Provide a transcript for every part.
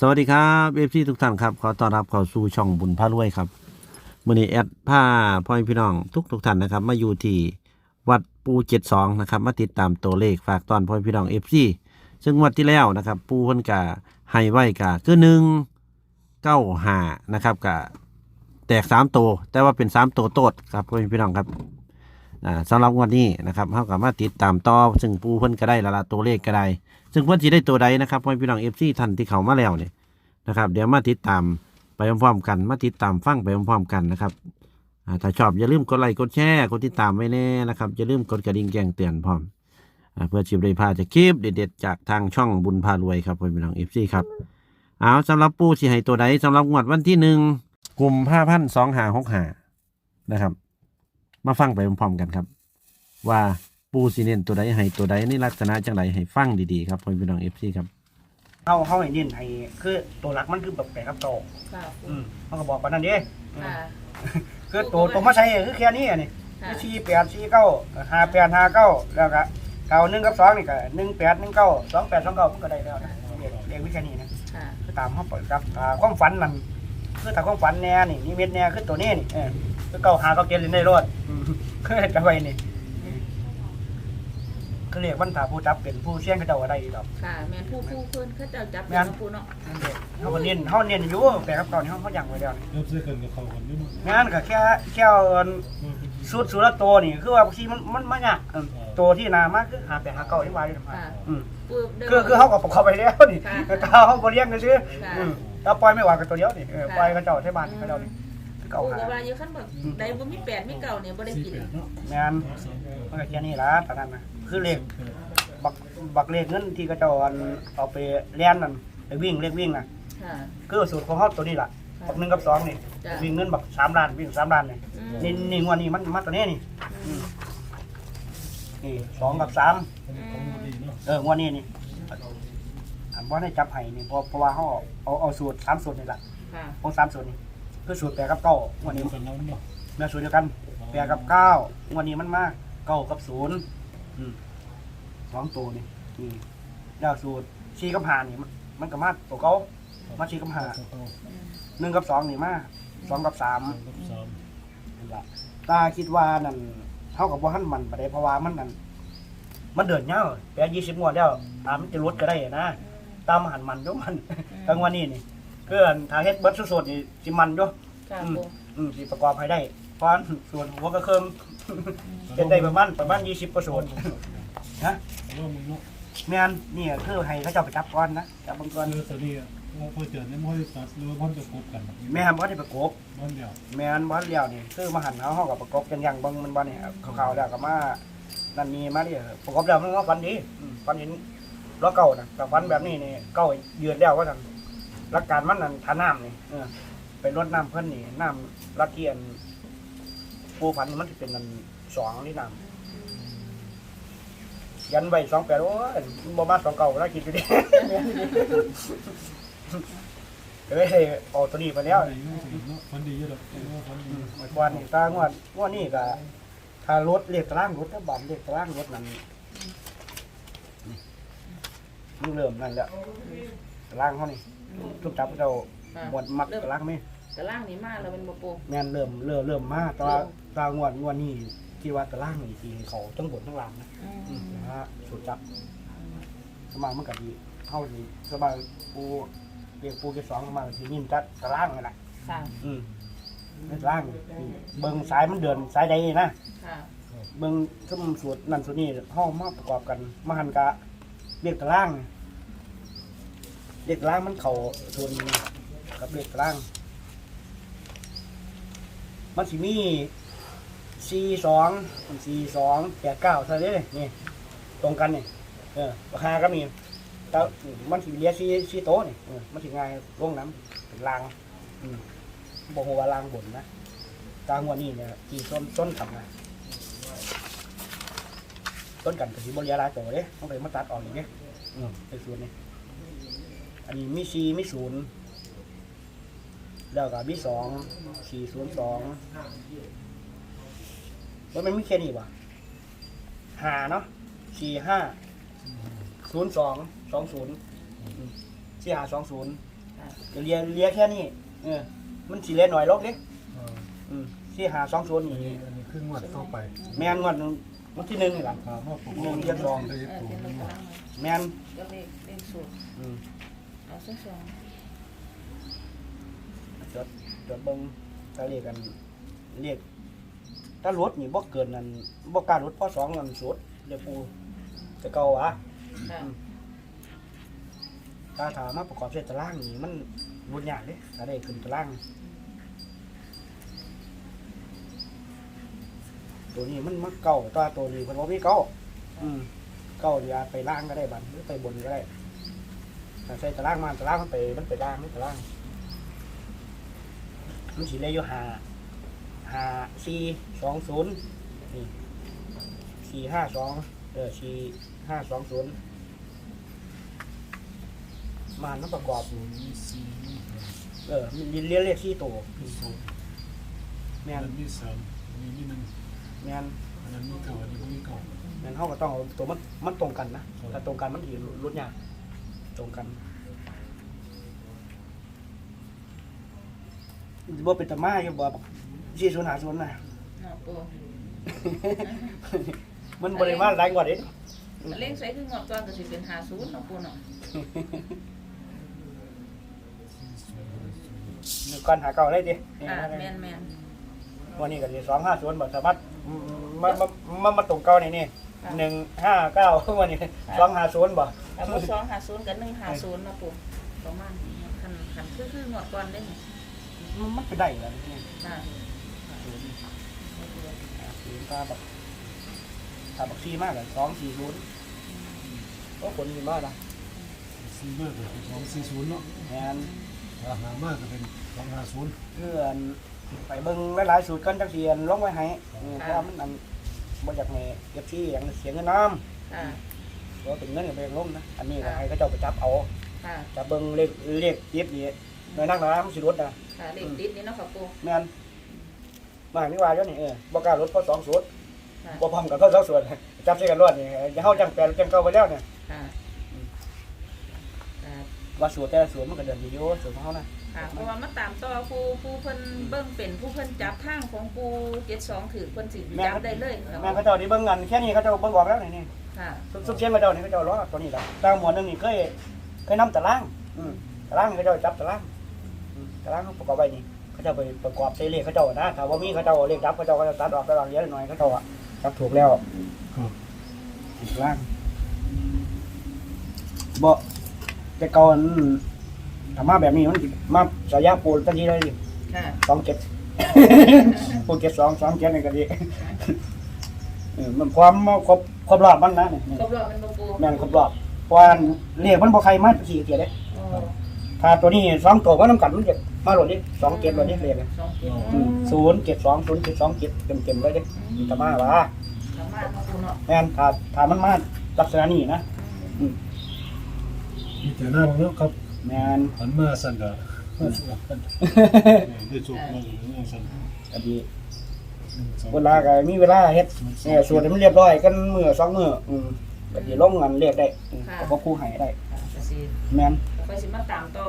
สวัสดีครับเอฟซีทุกท่านครับ ขอต้อนรับเข้าสู่ช่องบุญพารวยครับมื่อนี้แอดผ้าพ่อพี่น้องทุกทุกท่านนะครับ มาอยู่ที่วัดปูเจ็ดสองนะครับ มาติดตามตัวเลขฝากตอนพ่อพี่น้องเอฟซีซึ่งวัดที่แล้วนะครับ ปูเพิ่นกะให้ไว้กะคือหนึ่งเก้าห้านะครับกะแตกสามตัวแต่ว่าเป็นสามตัวโตดครับพ่อพี่น้องครับอ่าสำหรับวันนี้นะครับเขากับมาติดตามต่อซึ่งปูเพิ่นก็ได้ละละตัวเลขก็ได้ ซึ่งเพื่อนสิได้ตัวใดนะครับพ่อพี่น้องเอฟซีท่านที่เขามาแล้วเนี่ยนะครับเดี๋ยวมาติดตามไปพร้อมๆกัน มาติดตามฟังไปพร้อมๆกันนะครับอ่าถ้าชอบอย่าลืมกดไลค์กดแชร์กดติดตามไว้แน่นะครับอย่าลืมกดกระดิ่งแจ้งเตือนพร้อมอ่าเพื่อชิบได้พาจะคลิปเด็ดๆจากทางช่องบุญพารวยครับพ่อพี่น้องเอฟซีครับเอาสำหรับปูสิให้ตัวใดสำหรับงวดวันที่หนึ่งกลุ่มห้าพันสองหาหกหานะครับ มาฟังไปพร้อมๆกันครับ ว่า ปูสิเน้นตัวใดให้ตัวใดในลักษณะจังไรให้ฟังดีๆครับพ่อแม่พี่น้องเอฟซีครับเฮาเฮาให้เน้นให้คือตัวหลักมันคือแบบแปลกับโตค่ะอืมเขาก็บอกว่านั่นเด้ค่ะ คือตัวตัวมาใช้คือแค่นี้อันนี้ค่ะ สี่แปดสี่เก้าห้าแปดห้าเก้าแล้วก็เก้าหนึ่งกับสองนี่ก็หนึ่งแปดหนึ่งเก้าสองแปดสองเก้ามันก็ได้แล้วนะเรียกเรียกวิธีนี้นะ ค่ะ คือตามเขาเปิดครับอ่าความฝันนั่นคือถ้าความฝันแน่นี่นิมิตแน่คือตัวนี้นี่เออคือเก้าหาเก้าเกณฑ์เลยในรถอืมคือจะไว้นี่ คือเรียกวันถาผู้จับเป็นผู้เชี่ยงเขาเจ้าอะไรดอกค่ะ แมนผู้ผู้เพื่อนเขาเจะจับแม่เป็นนผู้เนาะเขาก็เน้นเขาเน้นอยู่แปลกับเก่านี่เขาเขาอย่างไว้แล้วเริ่มซื้อกันกับเขาคนนี้มั้งงานก็แค่แค่เอาสูตรสูตรละตัวนี่คือว่าบางทีมันมันมันยากเออตัวที่นามากคือหาแปดหาเก้าที่วายทำไมค่ะอืมผู้ดินคือคือเขาก็ประกอบไปแล้วนี่ค่ะถ้าเขาบริเลี้ยงกันซื้อค่ะอืมถ้าปล่อยไม่ไหวกับตัวเดียวนี่เออค่ะปล่อยเขาเจ้าที่บ้านเขาเจ้านี่คือเก่าผู้หาก็ว่าอยู่ขั้นแบบใดบ่มีแปดมีเก่าเนี่ยบ่ได้สี่กินแปดเนาะงานมันก็แค่นี้ละตอนนั้นนะ คือเลขบักบักเลขเงินที่เขาเจ้าอันเอาไปเลี้ยนนั่นไปวิ่งเลขวิ่งน่ะค่ะ คือสูตรของเขาตัวนี้ล่ะค่ะบักหนึ่งกับสองนี่จ้ะ วิ่งเงินบักสามล้านวิ่งสามล้านนี่อืมนี่นี่งวดนี้มันมาตัวนี้นี่อืมนี่สองกับสามของบุรีเนาะเอองวดนี้นี่อันว่าได้จับไห้นี่เพราะเพราะว่าเขาเอาเอาสูตรสามสูตรนี่แหละค่ะของสามสูตรนี่คือสูตรแปดกับเก้างวดนี้กันแล้วเนาะแม่สูตรเดียวกันแปดกับเก้างวดนี้มันมาเก้ากับศูนย์ อืมสองตัวนี่นี่แล้วสูตรสี่กับห้านี่มันมันก็มาตัวเก้ามาสี่กับห้าเขาเขาอืมหนึ่งกับสองนี่มาสองกับสามกับสามนั่นล่ะตาคิดว่านั่นเท่ากับว่าหันมันไปได้เพราะว่ามันนั่นมันเดินเงาแปดยี่สิบงวดแล้วตามมันจะลดก็ได้นะตามหันมันด้วยมันกลางวันนี้นี่เพื่อนถ้าเฮ็ดเบิร์ดสดๆนี่สิมันด้วยค่ะอืมผู้อืมสิประกอบให้ได้เพราะส่วนหัวก็เครื่อง เป็นได้ประมาณประมาณยี่สิบกว่าส่วนนะว่ามึงเนาะแม่นนี่คือให้เขาเจ้าไปจับก่อนนะจับบางก่อนเจอตัวนี้ว่าพอเจอเนี่ยมันตัดหรือว่ามันจะกบกันแม่นบ่ได้ประกบมันเดียวแม่นบ่เลี้ยวนี่คือมาหันเขาเฮากับประกบกันอย่างเบิ่งมันบ่นี่เขาวๆแล้วก็มานั่นนี่มาดิประกบแล้วมันก็ฟันดีอืมฟันเห็นล้อเก่านะแต่ฟันแบบนี้นี่เก่ายืดแล้วว่าซั่นหลักการมันนั่นทาน้ำนี่เออไปรดน้ำเพิ่นนี่น้ำลักเกียน ปูพันมันสิเป็นนันสองนี่น้ำยันไว้สองแปดโอ้ยมันบ่มาสองเก่าแล้วคิดดูดิเอ้ยเอาตัวนี้ไปแล้วเนาะฟันดีเยอะหรอกฟันดีเมื่อก่อนนี่ตางวดงวดนี้ก็ถ้ารถเรียกตารางรถถ้าบานเรียกตารางรถนั่นนี่มันเริ่มนั่นแหละตารางเขานี่ทุกจับเราค่ะหมดมักตารางไหม แต่ล่างนี่มาแล้วเป็นบ่ปูแม่นเริ่มเริ่มเริ่มมาแตว่าตางวดงวดนี้ที่ว่าตารางนี่ที่เขาทั้งบนทั้งล่างนะอือืมมนะฮะสุดจับสมางมันก็ดีเข้าดีสมางปูเรียกปูเกสองมาทีนี่จัดตารางนั่นแหละค่ะอืมในตารางนี่เบิ่งสายมันเดินสายใดนะค่ะเบิ่งซุ่มสูตรนั่นสูตรนี้ห้องมาประกอบกันมาหันกะเรียกตารางเรียกตารางมันเข่าส่วนนี้กับเรียกตาราง มันสิมีสี่สองสี่สองแปดเก้าเท่านี้เลยนี่ตรงกันนี่เออราคาก็มีแต่มันสิเลี้ยสี่สี่โต๊ะนี่เออมันสิง่ายลงน้ำเป็นรางอืมบอกว่ารางบนนะกลางวันนี้เนี่ยที่ต้นต้นทำนะต้นกันกับสีบริยาลาโตเด้ต้องไปมาตัดออกอีกเด้ยอืมเป็นส่วนนี้อันนี้มีสี่มีศูนย์ แล้วก็มีสองสี่ศูนย์สองแล้วมันไม่แค่นี้วะหาเนาะสี่ห้าศูนย์สองสองศูนย์สี่ห้าสองศูนย์จะเลียเลียแค่นี้เออมันสิเลียหน่อยลกเด้เอออืมที่หาสองศูนย์อันนี่นี้อันนี้คืองวดเข้าไป แม่นงวดวันที่หนึ่งนี่ล่ะถามว่าผมหนึ่งเดือนสองได้เออตัวเป็นเลขกลางแม่นก็เลขเลขสูตรอืมเอาซะสอง จดจดเบิ่งถ้าเรียกกันเรียกถ้ารถนี่บ่เกินนั้นบ่กล้ารถพอสองนั่นสุดเดี๋ยวปูจะเก่าวะค่ะถ้าถามมาประกอบเสร็จตารางนี่มันบุญยากเด้ถ้าได้ขึ้นตาราง ตัวนี้มันมันเก่าตัวตัวนี้มันบ่มีเก่าอืมเก่าดีอาจไปล่างก็ได้บัดหรือไปบนก็ได้ถ้าใส่ตารางมาตารางมันไปมันไปล่างมันตาราง มันสิเลยอยู่หาหาสี่สองศูนย์นี่สี่ห้าสองเออสี่ห้าสองศูนย์มาน้ำประกอบศูนย์สี่เออมันเรียนเลขสี่ตัวมีสองแม่อันนนั้นมีสามอันนี้มีหนึ่งแม่นอันนั้นมีเก่าอันนี้บ่มีเก่าแม่นเขาก็ต้องเอาตัวมันมันตรงกันนะถ้าตรงกันมันถือรุดยากตรงกัน บ่เป็นตะมาอยู่บ่สี่ศูนย์หาศูนย์นะเอาปูมันบริมาหลายกว่าเด้เลขใส่คืองวดก่อนก็สิเป็น50เนาะปูเนาะหนึ่งก้อนหาเก่าได้ดิอ่าแม่นแม่นวันนี้ก็สิสองห้าศูนย์บ่สามารถมามามามาตรงเก่าในนี่ค่ะหนึ่งห้าเก้าวันนี้สองห้าศูนย์บ่เอาบ่สองหาศูนย์กับหนึ่งหาศูนย์เนาะปูประมาณนี้คันคันคือคืองวดก่อนได้นี่มั นมันก็ได้แล้วนี่ค่ะศูนย์ศูนย์ถ้าแบบถ้าบักซีมากเลยสองสี่ศูนย์ก็ผลดีมากนะสี่มากก็เป็นสองสี่ศูนย์เนาะแม่นถ้าหามากก็เป็นสองห้าศูนย์เพื่อนไปเบิ่งหลายๆสูตรกันจักเสียนลงไว้ให้เออเพราะว่ามันอันบ่อยากให้เก็บที่อย่างเสียเงินน้ำค่ะเพราะว่าเป็นเงินก็ไปลงนะอันนี้ก็ให้เขาเจ้าไปจับเอาค่ะ จับเบิ่งเลขเลขยิบนี่ในนักหนามันสิรถนะ ค่ะเลขติดนี่เนาะค่ะปูแม่นมานี่ว่าเจ้านี่เออบ่กล้ารถเพราะสองสูตรค่ะบ่พร้อมกับเขาสองสูตรจับใส่กันรอดนี่อย่าเฮาจังแปลจังเก่าไปแล้วเนี่ยค่ะค่ะว่าสูตรแต่ละสูตรมันก็เดินดีอยู่สูตรของเฮานะค่ะเพราะว่ามาตามต่อผู้ผู้เพิ่นเบิ่งเป็นผู้เพิ่นจับทางของปู72ถือเพิ่นสิจับได้เลยค่ะแม่นเขาเจ้านี่เบิ่งกันแค่นี้เขาเจ้าเบิ่งออกแล้วนี่นี่ค่ะซุบซุบเชียนเขาเจ้านี่เขาเจ้ารอตัวนี้ล่ะตามหมวดหนึงนี่เคยเคยนำตารางอืมตารางนี่เขาเจ้าจับตารางอืม ตารางเขาประกอบไว้นี่เขาเจ้าไปประกอบใส่เลขเขาเจ้านะถ้าว่ามีเขาเจ้าเอาเลขดับเขาเจ้าก็จะตัดออกตารางเยอะหน่อยเขาเจ้าอะจับถูกแล้วครับอีกล่างบ่แต่ก่อนถ้ามาแบบนี้มันสิมาสายยาปูนตันทีเลยดิค่ะสองเจ็ดปูนเจ็ดสองสองเจ็ดนี่ก็ดีเออมันความครบครบรอบมันนะเนี่ยครบรอบเป็นบ่ปูแม่นครบรอบเพราะว่าเรียกมันบ่ใครมาสี่เกียรติเด้โอ้ ถ้าตัวนี้สองตัวก็น้ำกันมันจะมาโหลดดิสองเจ็ดโหลดดิเรียกเลยสองเจ็ดศูนย์เจ็ดสองศูนย์เจ็ดสองเจ็ดเต็มเต็มๆเลยดิจะมาว่าสามารถมาปูเนาะแม่นถ้าถ้ามันมาลักษณะนี้นะมีแต่หน้าของเนาะครับแม่นหันมาสั่นก็ได้จบมาหรือสั่นก็ดีหนึ่งสองเวลาก็มีเวลาเฮ็ดเนี่ยส่วนให้มันเรียบร้อยกันมื้อสองมื้ออืมก็สิลงกันเรียกได้อืมก็บ่คู่ให้ได้ค่ะก็สิแม่น ไปสิมาตามต่อ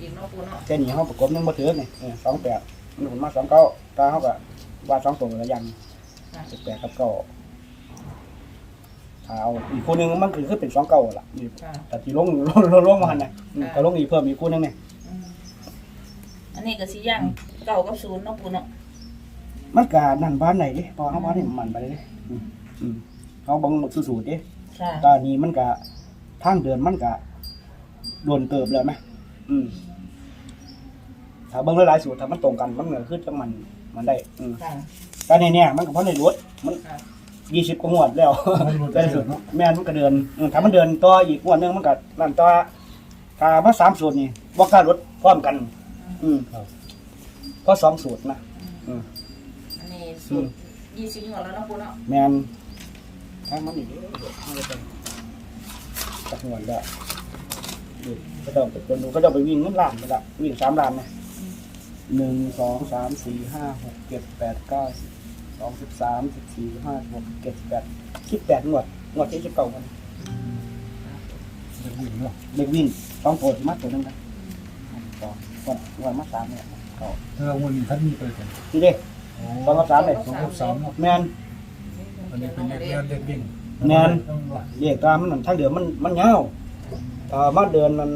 อีกเนาะปูเนาะแค่นี้เฮาประกบนึงบ่ถึงนี่เออ28มันขึ้นมา29ตาเฮาก็ว่าสองตัวก็ยังค่ะ18กับเก้าถ้าเอาอีกคู่หนึงมันคือคือเป็น29ล่ะนี่ค่ะแต่ที่ลงลงลงลงมาหั่นน่ะอืมก็ลงอีกเพิ่มอีกคู่หนึงนี่อืมอันนี้ก็สิย่างเก่ากับศูนย์เนาะปูเนาะมันก็นั่นบ้านไหนดิพอเฮาบ้านนี่มันไปเลยดิอืมอืมเฮาเบิ่งสูตรดิค่ะตอนนี้มันก็ทางเดินมันก็ โดนเติบเลยไหมอืมถ้าเบิ่งหลายๆสูตรถ้ามันตรงกันมันก็คือจังมันมันได้ อืมค่ะแต่ในเนี่ยมันก็เพราะในรถมันค่ะยี่สิบกว่างวดแล้ว มันรถแต่ได้สูตรเนาะแม่นมันก็เดินอืมถ้ามันเดินต่ออีกงวดหนึงมันก็นั่นต่อถ้ามาสามสูตรนี่บ่กล้ารถพร้อมกัน อืมครับเพราะสองสูตรนะอันนี้สูตรยี่สิบหัวแล้วเนาะปูเนาะแมนทางมันอีกเด้อมันจะเป็นจักงวดแล้วดู ก็ต้องไปคนดูก็ต้องไปวิ่งนั่นล้านไปละวิ่งสามล้านนะหนึ่งสองสามสี่ห้าหกเจ็ดแปดเก้าสิบสองสิบสามสิบสี่สิบห้าสิบหกเจ็ดสิบแปดสิบแปดงวดงวดที่สิบเก้ากันเด็กวิ่งเนาะเด็กวิ่งต้องโผล่มาตัวหนึงนะสองวันวันมาสามเนี่ยเขาถ้าเราวันนี้ท่านมีไปกันทีเด้สองกับสามเลยสองกับสามเนาะแมนอันนี้เป็นเลขเลี้ยนเลขวิ่งแม่นต้องว่าเรียกตามมันนั่นทางเดือนมันมันยาว เอ่อมาเดินมัน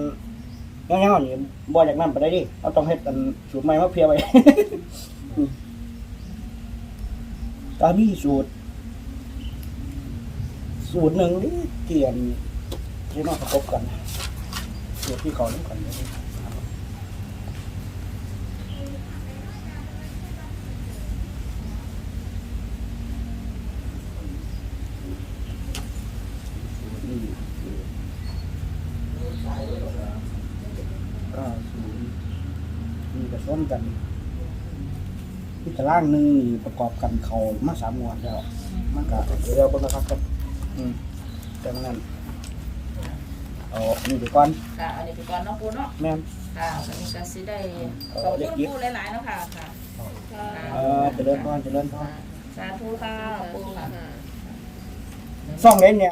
ยายๆนี่บ่อยากนั่นไปได้ดิเราต้องเฮ็ดกันสูตรใหม่มาเพียไว้ ตามีสูตร สูตรหนึ่งนี่เกี่ยนที่มาประกบกันสูตรที่เขาเล่นกันนี่สูตรนี่คือเก้าศูนย์ นี่กระส้นกันที่ตารางหนึ่งนี่ประกอบกันเขามาสามงวดแล้ว มันก็เร็วๆบนนะครับครับอืมแต่มันนั่นเอานี่ดีก่อนค่ะอันนี้คือก่อนเน้องปูเนาะแม่น ค่ะอันนี้ก็สิได้ขอบคุณปูหลายๆเนาะค่ะค่ะ เออเจริญพรเจริญพรสาธุค่ะปูค่ะ ซ่องเล่นเนี่ย